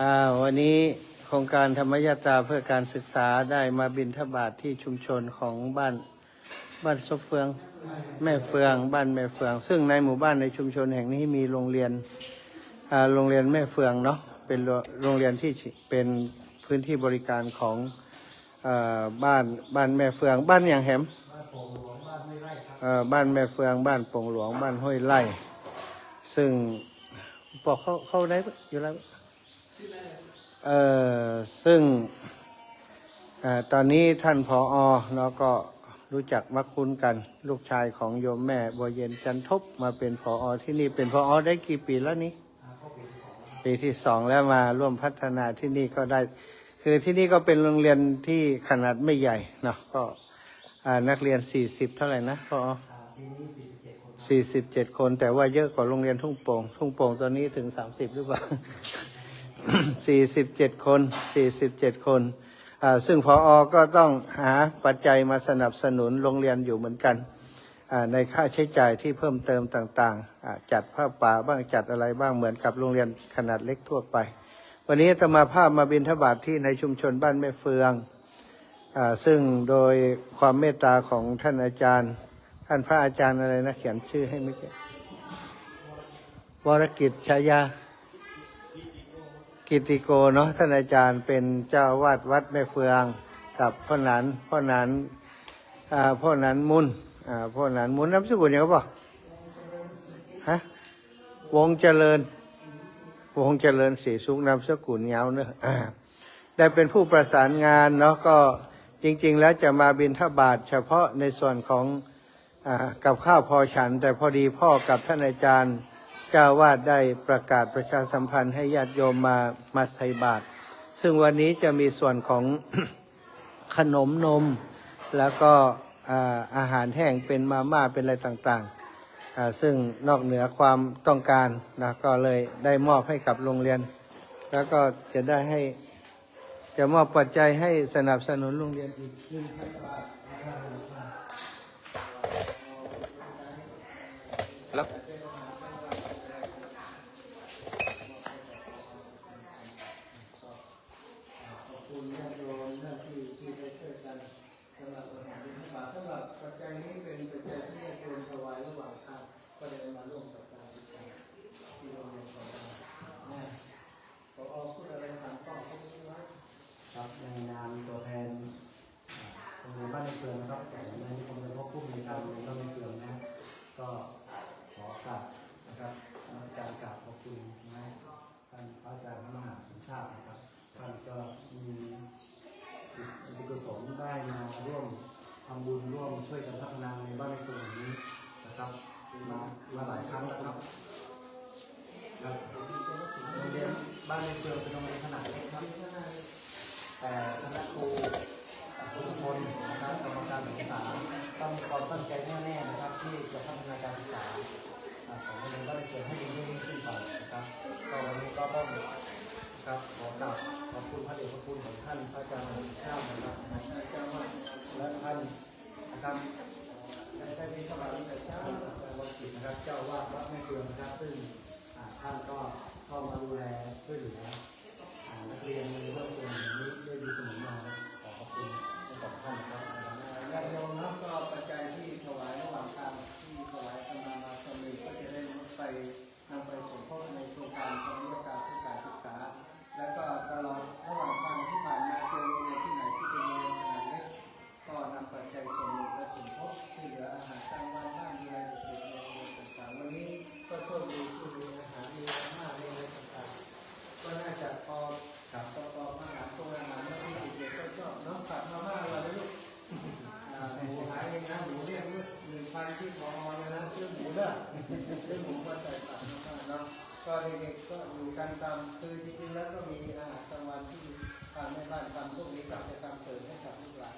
อ่าวันนี้โครงการธรรมยาตราเพื่อการศึกษาได้มาบินทบาทที่ชุมชนของบ้านบ้านซบเฟืองแม่เฟืองบ้านแม่เฟือง ซึ่งในหมู่บ้านในชุมชนแห่งนี้มีโรงเรียนโรงเรียนแม่เฟืองเนาะเป็นโรงเรียนที่เป็นพื้นที่บริการของอบ้านบ้านแม่เฟือง บ้านอย่างแหมบ้านโป่งหลวงบ้านไม่ไร่ครับเอ่อบ้านแม่เฟืองบ้านโป่งหลวงบ้านห้วยไร่ ซึ่งบอกเขาเข้าได้อยู่แล้ว เอ่อซึ่งออตอนนี้ท่านผออเราก็รู้จักมักคุ้นกัน ลูกชายของโยมแม่บัวเย็นจันทบมาเป็นผออที่นี่เป็นผออได้กี่ปีแล้วนี้ปีที่สองแล้วมาร่วมพัฒนาที่นี่ก็ได้ คือที่นี่ก็เป็นโรงเรียนที่ขนาดไม่ใหญ่เนาะก็นักเรียนสี่สิบเท่าไหร่นะพออ47คนครับสี่สิบเจ็ดคนแต่ว่าเยอะกว่าโรงเรียนทุ่งโป่งทุ่งโป่งตอนนี้ถึงสามสิบหรือเปล่า สี่สิบเจ็ดคนสี่สิบเจ็ดคนซึ่งพออก็ต้องหาปัจจัยมาสนับสนุนโรงเรียนอยู่เหมือนกัน ในค่าใช้จ่ายที่เพิ่มเติมต่างๆ จัดผ้าป่าบ้างจัดอะไรบ้างเหมือนกับโรงเรียนขนาดเล็กทั่วไป วันนี้ตมาภาพมาบินทบาทที่ในชุมชนบ้านแม่เฟืองอซึ่งโดยความเมตตาของท่านอาจารย์ ท่านพระอาจารย์อะไรนะเขียนชื่อให้เมื่อกี้วรกิจชายา กิติโกเนาะท่านอาจารย์เป็นเจ้าวาดวัดแม่เฟืองกับพ่อหนันพ่อหนันพ่อหนันมุนพ่อหนันมุนน้ำสกุลเนี่ยเขาบอกฮะวงเจริญ วงเจริญศรีสุขนามสกุลเงาเนอะได้เป็นผู้ประสานงานเนาะก็จริง ๆ แล้วจะมาบินทบาทเฉพาะในส่วนของอกับข้าวพอฉัน แต่พอดีพ่อกับท่านอาจารย์ เจ้าวาดได้ประกาศประชาสัมพันธ์ให้ญาติโยมมามาใส่บาตรซึ่งวันนี้จะมีส่วนของขนมนม แล้วก็อาอาหารแห้งเป็นมาม่าเป็นอะไรต่างๆ ซึ่งนอกเหนือความต้องการนะก็เลยได้มอบให้กับโรงเรียน แล้วก็จะได้ให้จะมอบปัจจัยให้สนับสนุนโรงเรียนอีกหนึ่งพันบาทแล้ว ขอบคุณญาติโยมหน้าที่ที่ได้ช่วยกันสำหรับอาหารบิณฑบาตสำหรับปัจจัยนี้เป็นปัจจัยที่ญาติโยมถวายระหว่างทางก็ได้มาร่วมกับการศึกษาที่โรงเรียนของเรานะขอพูดอะไรผ่านกล้องเขาไม่ไว้ ครับในนามตัวแทนโรงเรียนบ้านในเฟืองนะครับแต่ในนี้ผมเป็นพ่อผู้มีการโรงเรียนบ้านในเฟืองนะก็ขอกราบนะครับนมัสการกราบขอบคุณนะท่านพระอาจารย์พระมหาสุชาตินะครับ ท่านก็มีจิตมีกุศลได้มาร่วมทำ บุญร่วมช่วยกันพัฒนาในบ้านในตัวองแห่งนี้นะครับ แม่เกลือนะครับซึ่งท่านก็เข้ามาดูแลช่วยเหลือนักเรียนในเรื่องส่วนนี้ได้ดีเสมอมาขอบคุณทั้งสองท่านครับ ก็เด็กๆก็อยู่กันตามคือจริงๆแล้วก็มีอาหารกลางวันที่ทางแม่บ้านทำพวกนี้กลับไปทำเสริมให้กับลูกหลาน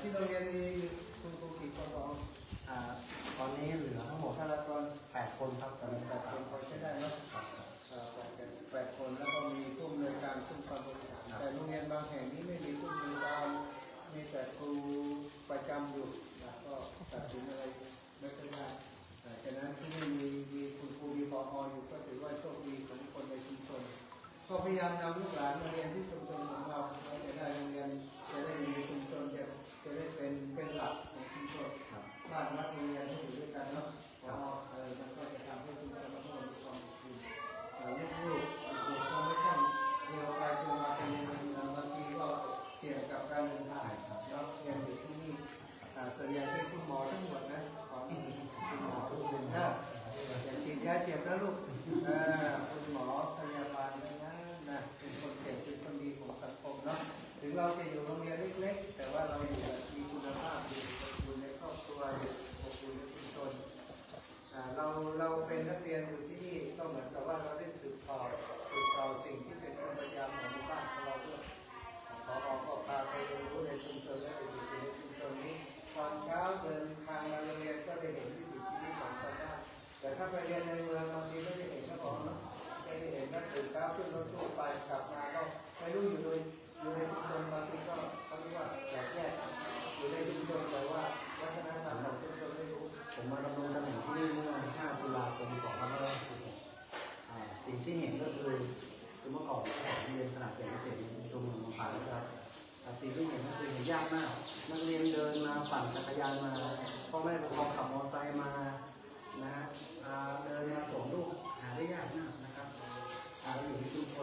ที่โรงเรียนมีคุณครูกิจก็บอก ถึ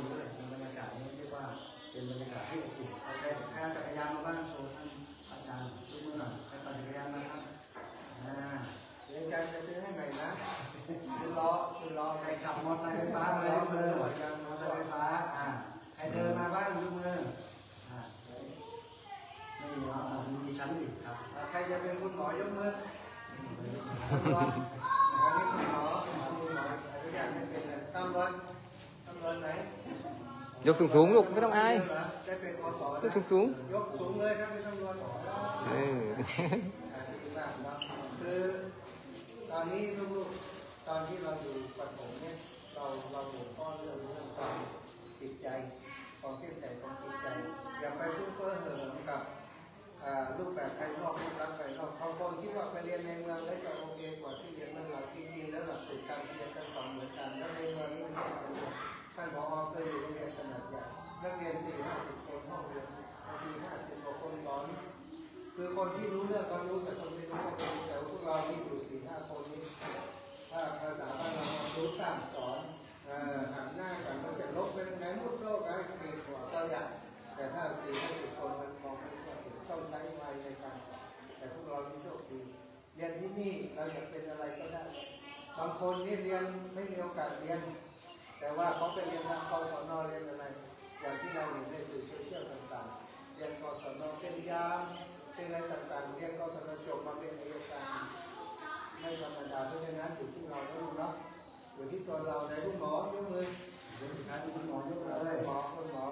อยู่ที่ชุมชนด้วยบรรยากาศนี้เรียกว่าเป็นบรรยากาศที่อบอุ่นใครใครเอาจักรยานมาบ้างโชว์ท่านอาจารย์ยกมือหน่อยใครปั่นจักรยานมาครับอ่าเดี๋ยวอาจารย์จะซื้อให้ใหม่นะซื้อล้อซื้อล้อใครขับมอเตอร์ไซค์ไฟฟ้ามาเลยมือมอเตอร์ไซค์ไฟฟ้าอ่าใครเดินมาบ้างยกมืออ่าไม่มีแล้วอ่ามีชั้นอีกครับใครจะเป็นคุณหมอยกมือ ยกสูงสูงลูกไม่ต้องอายยกสูงสูงยกสูงเลยถ้าเป็นตำรวจๆเอออ่าดีมากเนาะคือตอนนี้ลูกๆตอนที่เราอยู่ปฐมเนี่ยเราเราหัวข้อเรื่องเรื่องความจิตใจความเข้มแข็งของจิตใจอย่าไปฟุ้งเฟ้อเหิมกับรูปแบบภายนอกรูปลักษณ์ภายนอกบาคนคิดว่าไปเรียนในเมืองแล้วจะโอางคนนี่เรียนไม่มีโอกาสเรียน แต่ว่าเขาไปเรียนทางกศนเรียนอะไร อย่างที่เราเห็นในสื่อโซเชียลต่างๆ เรียนกศนเป็นยามเป็นอะไรต่างๆ เรียนกศนจบมาเป็นอัยการไม่ธรรมดาเพราะฉะนั้นอยู่ที่เราแล้วเนาะอยู่ที่ตัวเราในคุณหมอยกมือเดี๋ยวสุดท้ายคุณหมอยกคุเลณยหมอคุณหมอ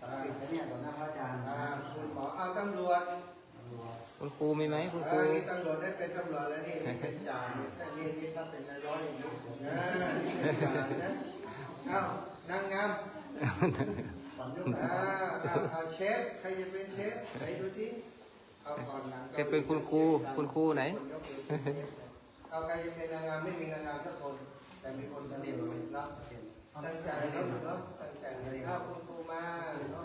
ศักดิ์สิทธิ์นะเนี่ยต่อหน้าพระอาจารย์อ่าคุณหมอเอาตำรวจ คุณครูมีไหมคุณคเอรูอนี่ตำรวจได้เป็นตำรวจแล้วนี่นี่เป็นจ่านี่แต่นี่นี่ถ้าเป็นนายร้อยอย่างนี้นะนี่เป็นจ่านะเอ้านางงามฝันยกอ่าเอาเอาเชฟใครจะเป็นเชฟไหนดูสิเอาก่อนหนังแกเป็นคุณครูคุณครูไหนเอาใครจะเป็นนางงามไม่มีนางงามสักคน แต่มีคนจะเรียนเลยเนาะตั้งใจเนาะเนาะตั้งใจเลยเอาคุณครูมาเอาเนาะ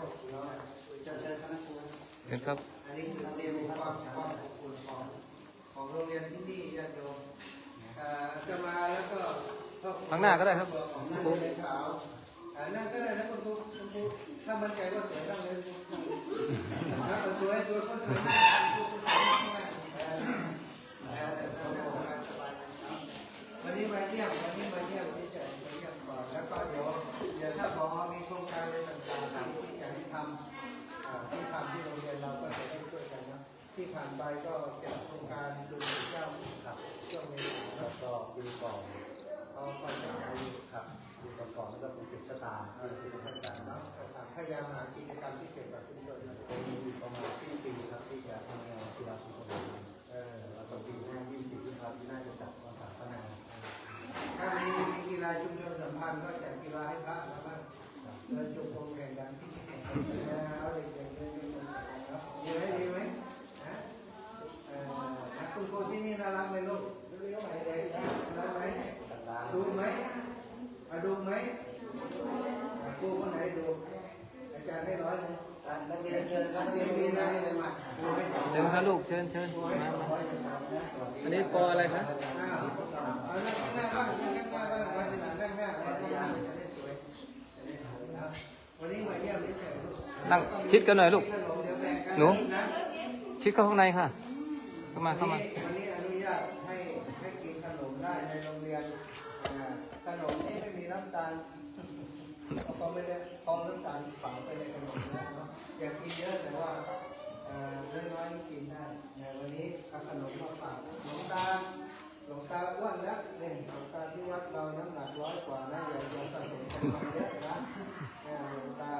เชิญเชิญคณะครู เห็นครับอันนี้คือเรียนรู้ความความอบอุ่นของของโรงเรียนที่นี่ญาติโยมอ่าจะมาแล้วก็ข้างหน้าก็ได้ครับ ของหน้าเรียนขาวอ่านั่นก็ได้นะคุณครูคุณครูถ้ามันใจว่าสวยต้องเลยถ้าสวยสวยก็สวยมากคุณครูสวยมากเออเออเออเออสบายนะครับ วันนี้มาเยี่ยมวันนี้มาเยี่ยมที่จะมาเยี่ยมก่อนแล้วก็เดี๋ยวเดี๋ยวถ้าพอมีโครงการ ที่ผ่านไปก็เป็นโครงการดูสิเจ้าครับช่วงนี้แล้วก็ปีก่อนเขาก็จะให้ครับปีก่อนๆแล้วก็เป็นสิบชะตาที่ที่เป็นพระอาจารย์เนาะพยายามหากิจกรรมที่เกี่ยวกับชุมชนนะเป็นประมาณสิ้นปีครับที่จะทำงานกีฬาชุมชน เออ แล้วก็ปีหน้ายี่สิบที่ครับที่น่าจะจัดวันสาธารณะ ถ้ามีกีฬาชุมชนสัมพันธ์ก็จัดกีฬาให้พระแล้วบ้างเดินจุกงแข่งกันเออเอาเด็กๆเดินจุกงแข่งกันเนาะดีไหมดีไหมฮะเออนักคุณครูที่นี่น่ารักไหมลูกเลี้ยวไหนเลยน่ารักไหม ต่าง ดูไหมมาดูไหมครูคนไหน เชิญเชิญมามาอันนี้ปออะไรคะนั่งข้างหน้าบ้างนั่งชิดกันหน่อยลูกนมเดี๋ยวแบ่งกันหนู ชิดเข้าข้างในค่ะ เข้ามาเข้ามาวันนี้อนุญาตให้ให้กินขนมได้ในโรงเรียนอ่าขนมนี้ไม่มีน้ำตาลก็ไม่ได้พองน้ำตาลฝังไปในขนมนะอยากกินเยอะแต่ว่า น้อยๆนี่กินได้เนี่ยวันนี้เอาขนมมาฝากหลวงตาหลวงตาอ้วนแล้วเนี่ยหลวงตาที่วัดเราน้ำหนักร้อยกว่านะอย่าอย่าสะสมกันมาเยอะนะเนี่ยหลวงตา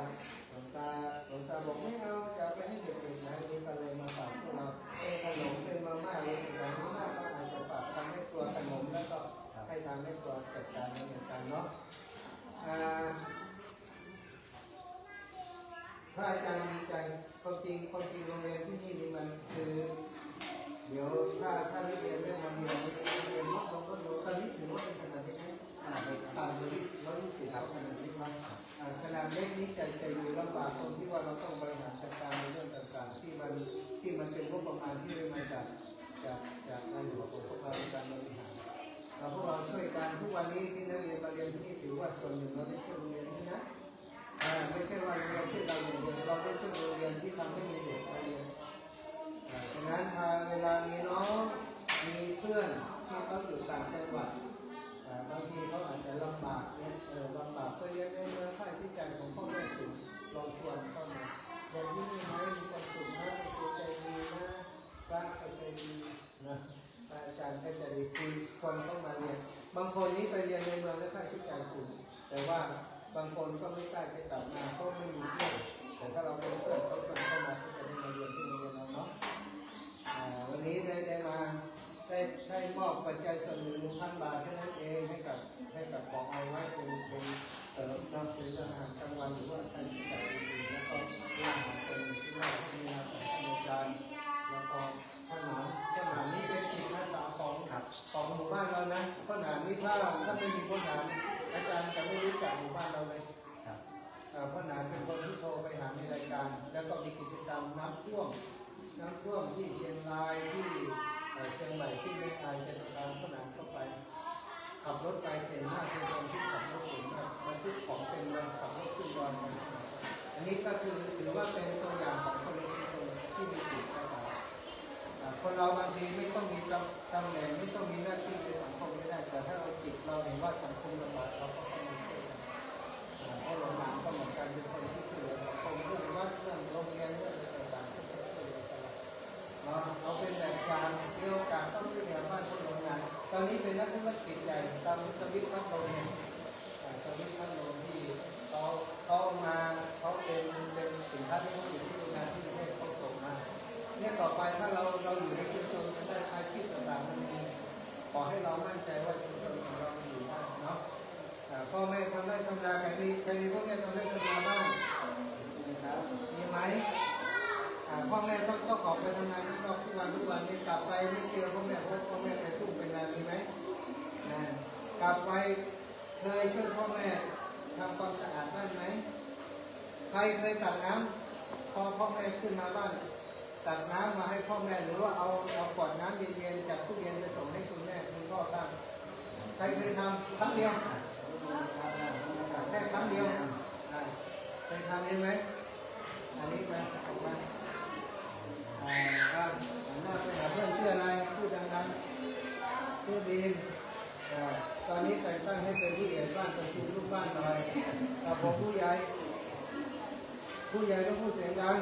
หลวงตาหลวงตาบอกไม่เอาจะเอาไปให้เด็กๆนะวันนี้ก็เลยมาฝากพวกเราเป็นขนมเป็นมาม่าเลยแต่มาม่าก็อาจจะปรับทำให้ตัวขนมแล้วก็ให้ทำให้ตัวจัดการเหมือนกันเนาะอ่าพระอาจารย์ดีใจ จริงความจริงโรงเรียนที่นี่นี่มันคือ เดี๋ยวถ้าถ้าเรียนได้มาเรียนนักเรียนลดลงลดลงตอนนี้ถือว่าเป็นขนาดเล็กไหมขนาดเล็กต่ำเลยร้อยยี่สิบครับขนาดเล็กมากอ่าขนาดเล็กนี้จะจะอยู่ลำบากตรงที่ว่าเราต้องบริหารจัดการในเรื่องต่างๆ ที่มันที่มันเป็นงบประมาณที่ได้มาจากจากจากการหลวงของพวกเราการบริหารเราพวกเราช่วยกันทุกวันนี้ที่นักเรียนมาเรียนที่นี่ถือว่าส่วนหนึ่งเราได้ช่วยโรงเรียนนี้นะอ่า ไม่ใช่ว่าโรงเรียนที่เราเรียนเราได้ช่โรงเรียนที่ทำให้มีเด็กมาเรียนอ่าฉะนั้นพาเวลามีน้องมีเพื่อนที่เขาอยู่ต่างจังหวัดบางทีเขาอาจจะลำบากเนี่ยลำบากก็เรียนในเมืองค่าที่ใจของพ่อแม่สูงลองชวนเข้ามาเรียนที่นี่ไหมมีความสุขนะครูใจดีนะพระก็ใจดีนะพระอาจารย์ก็จะดีคุยคนเข้ามาเรียน บางคนนี้ไปเรียนในเมืองแล้วค่าใช้จ่ายสูงแต่ว่า บางคนก็ไม่ใกล้าไปกลับมาก็ไม่มีเพื่อนแต่ถ้าเราเป็นเพื่อนเขาชวนเข้ามาก็จะได้มาเรียนที่โรงเรียนเราเนาะวันนี้ได้ได้มาได้ได้มอบปัจจัยส่วนหนึ่งหนึ่งพันบาทแค่นั้นเองให้กับให้กับของเอาไว้เป็นเป็นเสริมนำเป็นอาหารกลางวันหรือว่าการกินแต่อื่นๆแล้วก็ เป็นคนที่โทรไปหาในรายการ แล้วก็มีกิจกรรมน้ำท่วมน้ำท่วมที่เชียงรายที่เชียงใหม่ที่แม่ไายจะตามพ่อหนานเข้าไป ขับรถไปเก่งมากเป็นคนที่ขับรถเก่งมากบรรทุกของเป็นเลยขับรถขึ้นดอยไปอันนี้ก็คือถือว่าเป็นตัวอย่างของคนที่มีจิตใจคนเราบางทีไม่ต้องมีตำตำแหน่งไม่ต้องมีหน้าที่ในสังคมไม่ได้แต่ถ้าเราจิตเราเห็นว่าสังคมลำบากเราก็ แม่ทำความสะอาดบ้านไหมใครเคยตักน้ำพอพ่อแม่ขึ้นมาบ้าน ตักน้ำมาให้พ่อแม่หรือว่าเอาเอาขวดน้ำเย็นๆจากตู้เย็นไปส่งให้คุณแม่คุณพ่อบ้างใครเคยทำครั้งเดียวแค่ครั้งเดียวเคยทำใช่ไหมอันนี้ไปออกมอ่าครับหันหน้าไปหาเพื่อนชื่ออะไรพูดดังๆชื่อดีมอ่า ตอนนี้แต่งตั้งให้เป็นผู้ใหญ่บ้านประชุมลูกบ้านหน่อยกับผมผู้ใหญ่ ผู้ใหญ่ต้องพูดเสียงดัง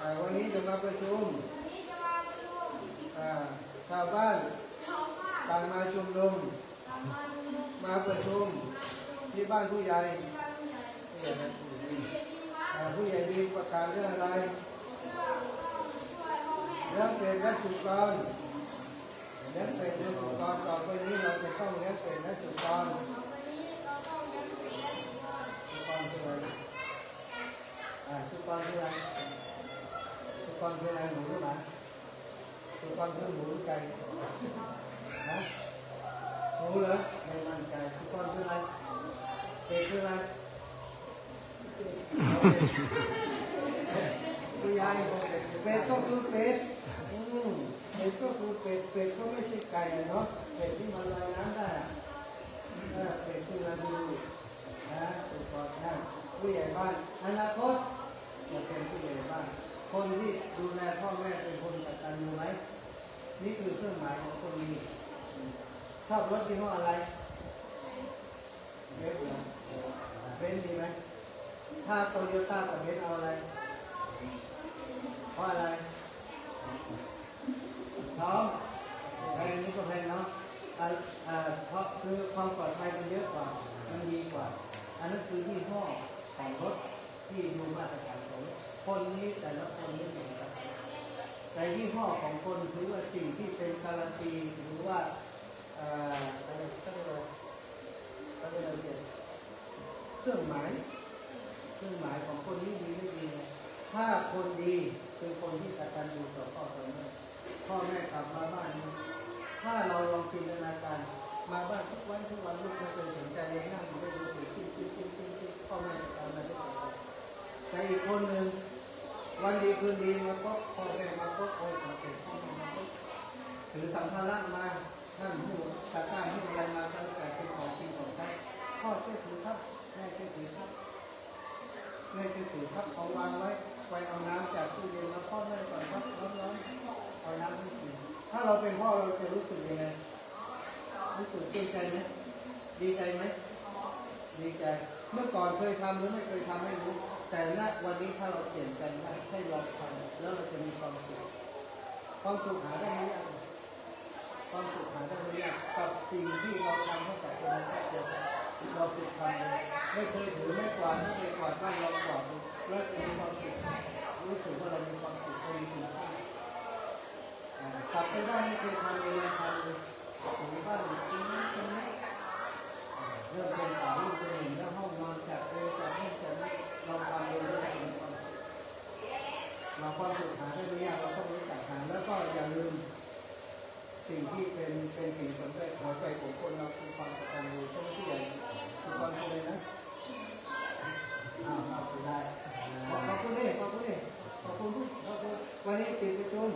อ่วันนี้จะมาประชุมอ่าชาวบ้านต่างมาชุมนุมมาประชุมที่บ้านผู้ใหญ่ผู้ใหญ่นะอ่าผู้ใหญ่ดีประกาศเรื่องอะไรเรื่องเป็นและสุกร เลี้ยงเป็นและสุกรต่อไปนี้เราจะต้องเลี้ยงเป็นและสุกรสุกรคืออะไรอ่าสุกรคืออะไรสุกรคืออะไรหมูหรือหมาสุกรคือหมูรือไก่ฮะรู้เหรอไม่มั่นใจทุกคนคืออะไรเป็ดคืออะไรผู้ใหญ่ยายเป็ดก็คือเป็ดอืม เป็ดก็คือเป็ดเป็ดก็ไม่ใช่ไก่เนาะเป็ดที่มันลอยน้ำได้เป็ดที่เราดูนะเป็ดก่อนนะผู้ใหญ่บ้านอนาคตจะเป็นผู้ใหญ่บ้านคนที่ดูแลพ่อแม่เป็นคนกตัญญูไหมนี่คือเครื่องหมายของคนดีชอบรถยี่ห้ออะไรเบนซ์เหรอเบนซ์ดีไหมถ้าโตโยต้ากับเบนซ์เอาอะไรเพราะอะไร พร้อมแพงนี้ก็แพงเนาะอ่าอ่าเพราะคือความปลอดภัยมันเยอะกว่า มันดีกว่า อันนั้นคือยี่ห้อของรถที่ดูมาตรฐานของคนนี้แต่ละคนไม่เหมือนกันแต่ยี่ห้อของคนถือว่าสิ่งที่เป็นการันตีหรือว่าเอ่ออะไรก็เรียกว่าก็เรียกว่เครื่องหมาย เครื่องหมายของคนที่ดีไม่ดี ถ้าคนดีคือคนที่กตัญญูต่อพ่อต่อแม่ พ่อแม่กลับมาบ้าน ถ้าเราลองจินตนาการมาบ้านทุกวันทุกวันลูกไม่เคยสนใจเลยนั่งอยู่ได้ดูสิกินกินกินกินกินพ่อแม่ทำอะไรไม่ได้แต่อีกคนหนึ่งวันดีคืนดีมาก็พ่อแม่มาก็โอยขอเก็บพ่อแม่มาก็ถือสัมภาระมาท่านผู้ตาต้าผู้อะไรมาตั้งแต่เป็นของกินของใช้พ่อช่วยถือครับแม่ช่วยถือครับแม่จะถือครับเอาวางไว้ไปเอาน้ำจากตู้เย็นมาพ่อแม่ก่อนครับร้อนๆ เอาน้ำให้กินถ้าเราเป็นพ่อเราจะรู้สึกยังไงรู้สึกดีใจไหมดีใจไหมดีใจ เมื่อก่อนเคยทำหรือไม่เคยทำไม่รู้ แต่ณวันนี้ถ้าเราเปลี่ยนใจได้ให้ลองทำแล้วเราจะมีความสุขความสุขหาได้ไหมความสุขหาได้ไหมกับสิ่งที่เราทำให้กับคนในครอบครัวเราฝึกทำเลยไม่เคยถือไม่กวาดไม่เคยกวาดบ้านเรากวาดแล้วจะมีความสุขรู้สึกว่าเรามีความสุขเรามีคุณค่า กลับไปบ้านไม่เคยทำเองทำเลยถึงบ้านกินน้ำกินน้ำเริ่มเป็นป่าลูกเป็นหนึ่งแล้วห้องนอนจัดเองจัดห้จัดนี่เราทำเองด้วยมีความสุขเราความสุขหาได้ไม่ยากเราต้องรู้จักหาแล้วก็อย่าลืม สิ่งที่เป็นเป็นสิ่งสำคัญหัวใจของคนเราคือความกตัญญูต้องเที่ใหญ่คือความอะไรนะอ้าวเอาไปได้ขอบคุณนี่ขอบคุณนี่ขอบคุณทุกขอบคุณวันนี้ติดประชุม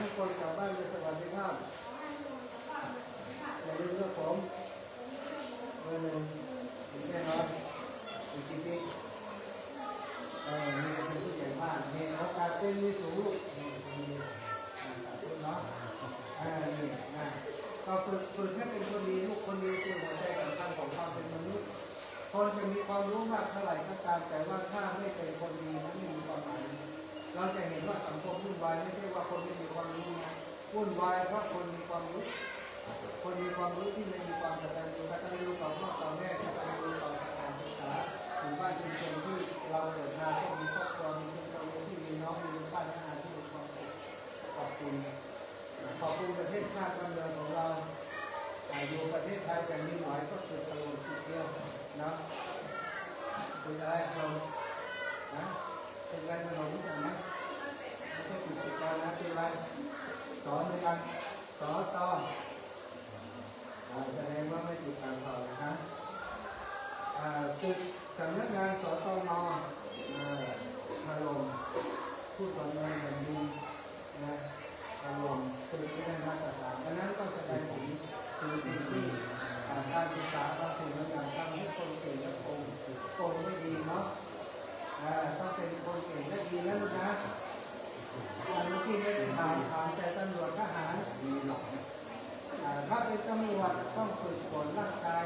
ทุกคนกลับบ้านด้วยสวัสดิภาพอย่าลืมเรื่องผมเบอร์หนึ่งถึงแน่นอนอีกทีนี้เออมีเป็นผู้ใหญ่บ้านมีโอกาสเป็นมีสูงลูกนี่มีอ่าขอบคุณเนาะอ่านี่นะก็ฝึกฝึกให้เป็นคนดีลูกคนดีคือหัวใจสำคัญของความเป็นมนุษย์คนจะมีความรู้มากเท่าไหร่ก็ตามแต่ว่าถ้าไม่เป็นคนดีนั้นไม่มีความหมาย เราจะเห็นว่าสังคมวุ่นวายไม่ใช่ว่าคนไม่มีความรู้นะวุ่นวายเพราะคนมีความรู้ คนมีความรู้ที่ไม่มีความกตัญญูกตัญญูต่อพ่อต่อแม่กตัญญูต่อสถานศึกษาถือว่าเป็นคนที่เราเกิดมาก็มีครอบครัวมีคนเราที่มีน้องมีป้าน้าอาที่มีความสุขขอบคุณขอบคุณประเทศชาติบ้านเมืองของเราอ่อยู่ประเทศไทยแต่มีหน่อยก็เกิดตะลุจุดเดียวนะเป็นอะไรเรานะเป็นไรขนม กิจการนะเป็นไรสอนในการสอนต่ออ่าแสดงว่าไม่ติดตามข่าวนะครับจุดสำนักงานสตนอ่าถล่มผู้ตรวจเงินแผ่นดินนะถล่มคือไม่ได้มาตรฐานดังนั้นก็แสดงถึงถึงสิ่งที่อ่าการศึกษาบางสิ่งบางอย่างทำให้คนเก่งและโกงโกงไม่ดีเนาะต้องเป็นคนเก่งและดีนะลูกนะ อันนี้ที่ได้ถามถามแต่ตำรวจทหารอ่าถ้าเป็นตำรวจต้องฝึกฝนร่างกาย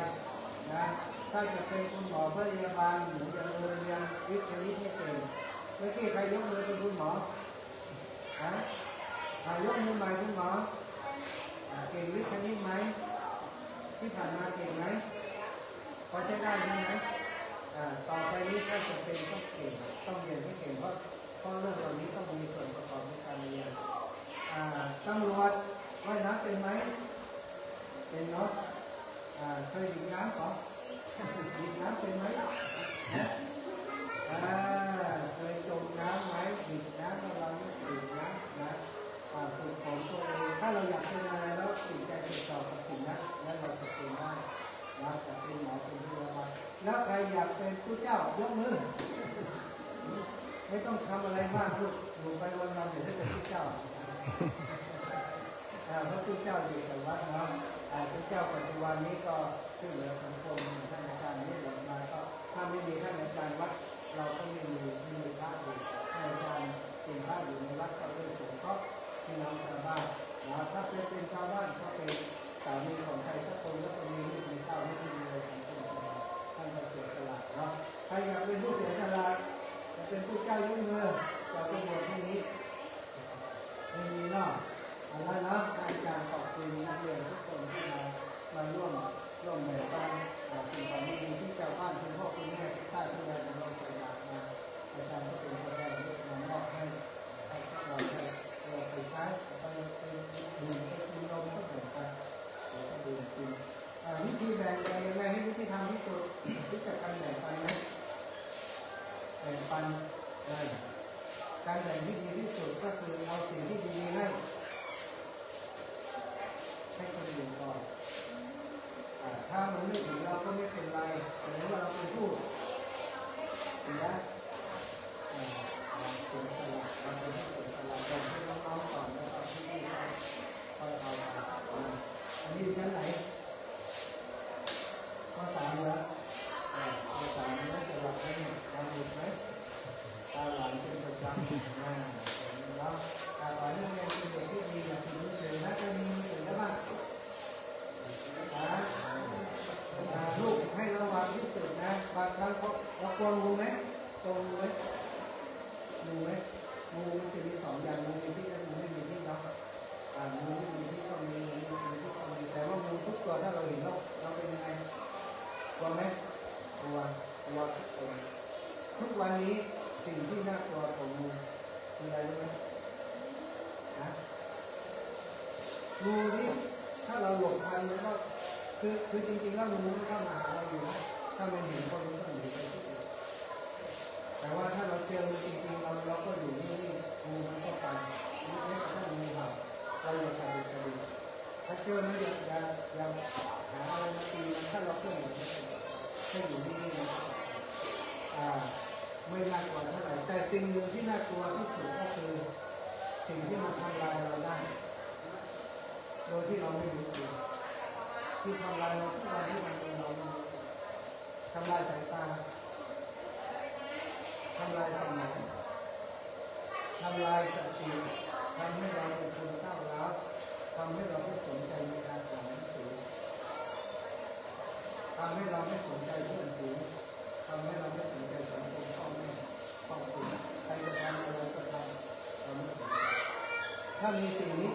นะถ้าจะเป็นคุณหมอพยาบาลหรือจะเรียนวิทยานิให้เก่งเมื่อกี้ใครยกมือเป็นคุณหมอฮะอ่ายกมือใหม่คุณหมออ่าเก่งวิทยานิไหมที่ผ่านมาเก่งไหม พุทธเจ้ายกมือ ไม่ต้องทำอะไรมากลูกหนูไปวันเราเดี๋ยวได้เป็นพุทธเจ้าพระพุทธเจ้าอยู่แต่วัดเนาะพระพุทธเจ้าปัจจุบันนี้ก็ช่วยเหลือสังคมท่านอาจารย์นี่หลงมาก็ถ้าไม่มีท่านอาจารย์วัดเราก็ไม่มีมีพระอยู่ท่านอาจารย์เป็นพระอยู่ในวัดก็ด้วยสงเคราะห์พี่น้องชาวบ้าน สิ่งที่มันทำลายเราได้ โดยที่เราไม่รู้ตัวคือทำลายเราทุกวันที่มันเป็นเราทำลายสายตาทำลายสมองทำลายสติทำให้เราเป็นคนเศร้าล้วทำให้เราไม่สนใจในการสอนหนังสือทำให้เราไม่สนใจเพื่อนฝูงทำให้เรา 他们是มี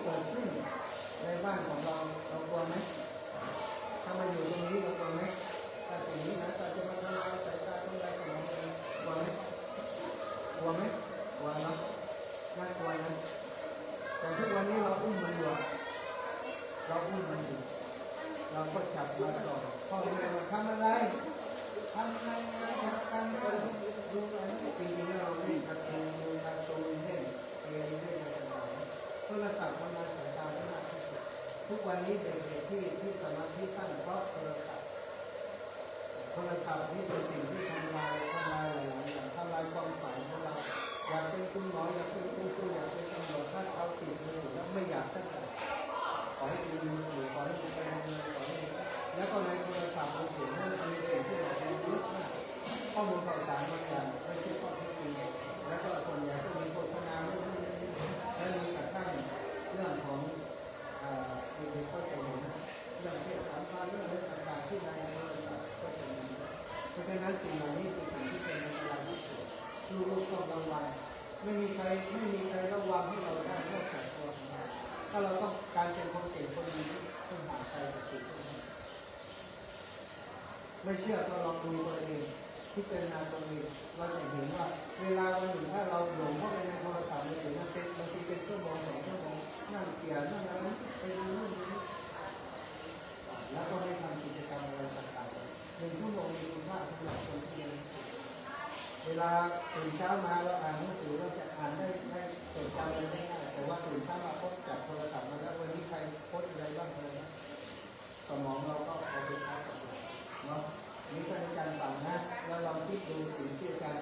ahí. พิจารณาตรงนี้เราจะเห็นว่า เวลาวันหนึ่งถ้าเราหลงเข้าไปในโทรศัพท์เลยมันเป็นบางทีเป็นชั่วโมงสองชั่วโมงนั่งเกียร์นั่งอะไรันไปดูนู่นดูนี่แล้วก็ไม่ทำกิจกรรมอะไรต่างๆหนึ่งชั่วโมงมีคุณค่าสำหรับคนเรียนเวลาตื่นเช้ามาเราอ่านหนังสือเราจะอ่านได้ได้จดจำได้ง่ายแต่ว่าตื่นเช้ามาพบจากโทรศัพท์มาแล้ววันนี้ใครโพสอะไรบ้างอะไรนะสมอง 都可以卸下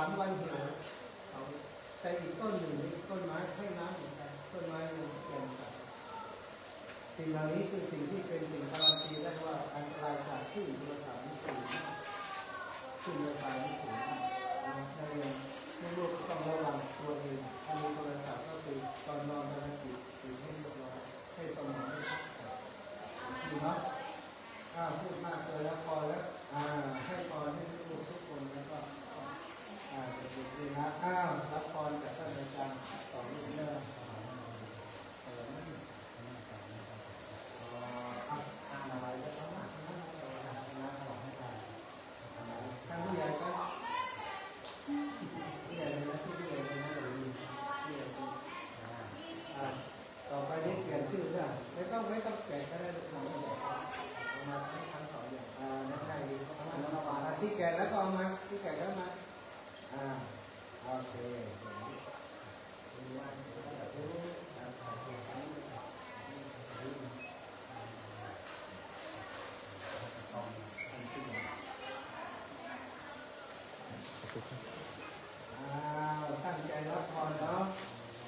ามวันเหี่ยวเอาแต่อีกต้นหนึ่งต้นไม้ให้น้ำเหมือนกันต้นไม้ยังแก่นสายสิ่งเหล่านี้คือสิ่งที่เป็นสิ่งการันตีได้ว่าอันตรายจากที่โทรศัพท์นี่สูงมากขึ้นรานี่สูงมากนะนักเรียนไม่รู้ก็ต้องระวังตัวเองถ้ามีโทรศัพท์ก็คือตอนนอนภารกิจอยู่ให้เรียบร้อยให้สมองได้พักผ่อนดีเนาะอ่าพูดมากเลยแล้วพอแล้วอ่าให้พรให้ทุกทุกคนแล้วก็อ่าเด็กๆดีนะอ้าวรับพรจากท่านอาจารย์สอนลูกเรื่องเออนั่นอ๋ออะอ่านอะไรแล้วก็มานั่งเอาละนะขอให้ได้ท่านผู้ใหญ่ก็ผู้ใหญ่เลยนะที่ผู้ใหญ่เลยนะเดี๋ยวดีผู้ใหญ่ดีอ่าต่อไปนี้เปลี่ยนชื่อได้ไม่ต้องไม่ต้องเปลี่ยนก็ได้ทุกคนเอามาทั้งทั้งสองอย่างอ่านั่นได้ดีเอามาแล้วมาอ่าที่ แก่แล้วก็เอามาที่แก่แล้วมาอ่าโอเคดีมากเดี๋ยวก็จะรู้นะครับอ้าตั้งใจรับพรเนาะ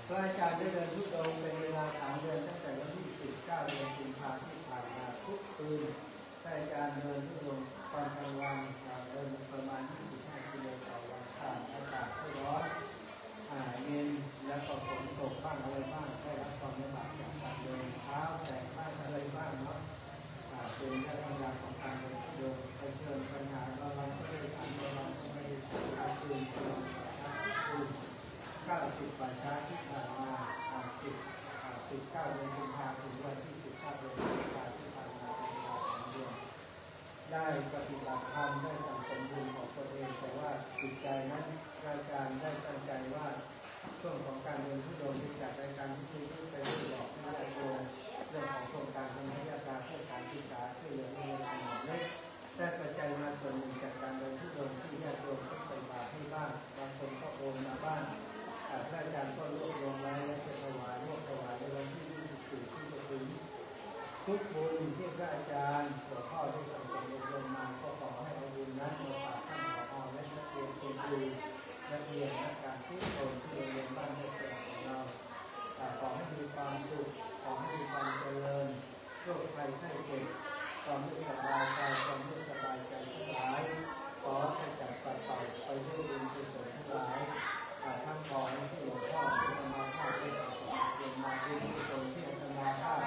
พระอาจารย์ได้เดินทุดงค์เป็นเวลาสามเดือนตั้งแต่วันที่19เดือนกุมภาพันธ์ที่ผ่านมาทุกคืน พระอาจารเดินทุดงตอนกลางวันอ่าเดินประมาณ 25 กิโลต่อวันผ่านอากาศที่ร้อนอ่าเย็นแล้วก็ฝนตกบ้างอะไรบ้างได้รับความลำบากจากการเดินเท้าแต่บ้างอะไรบ้างเนาะเป็นแค่ธรรมดาของการเดินเดินเผชิญปัญหาเราเราก็ไม่ได้ทำเราเราก็ไม่ได้ทำการคืนคืนคืนข้าวสิบป่าช้าที่ผ่านมาอ่าสิบอ่าสิบเก้าเดือนกุมภาพันธ์ถึงวันที่ ได้ปฏิบัติธรรมได้สั่งสมบุญของตัวเองแต่ว่าจิตใจนั้นอาจารย์ได้ตั้งใจว่าช่วงของการเดินทุดงค์ที่จากรายการที่มีที่ไปได้บอกให้ญาติโยมเรื่องของโครงการทำให้ญาติเพื่อการศึกษาช่วยเหลือในขนาดเล็กได้ปัจจัยมาส่วนหนึ่งจากการเดินทุดงค์ที่ญาติโยมก็ใส่บาตรให้บ้างบางคนก็โอนมาบ้างอ่าพระอาจารย์ก็รวบรวมไว้และจะถวายรวบถวายในวันที่24ที่จะถึงทุกบุญที่พระอาจารย์หลวงพ่อได้สั่งสมอบรมมาก็ขอให้ เอาบุญนั้นมาฝากท่านผอและนักเรียนคุณครูนักเรียนนักการทุกคนที่เรียนบ้านให้เกิดของเราแต่ขอให้มีความสุขขอให้มีความเจริญโรคภัยไข้เจ็บความไม่สบายกายความไม่สบายใจทั้งหลายขอให้จัดปัดเป่าไปด้วยบุญกุศลทั้งหลายอ่าทั้งของที่หลวงพ่อที่ธรรมาภาพได้สั่งสมอบรมมาบุญกุศลที่ธรรมาภาพ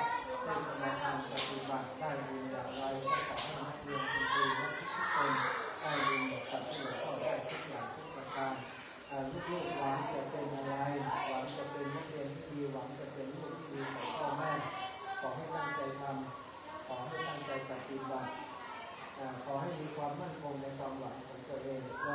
ได้ทำงานปฏิบัติได้ดี ลูกหวังจะเป็นอะไร หวังจะเป็นนักเรียนที่ดีหวังจะเป็นลูกที่ดีของพ่อแม่ขอให้ตั้งใจทำขอให้ตั้งใจปฏิบัติขอให้มีความมั่นคงในความหวังของตัวเองว่า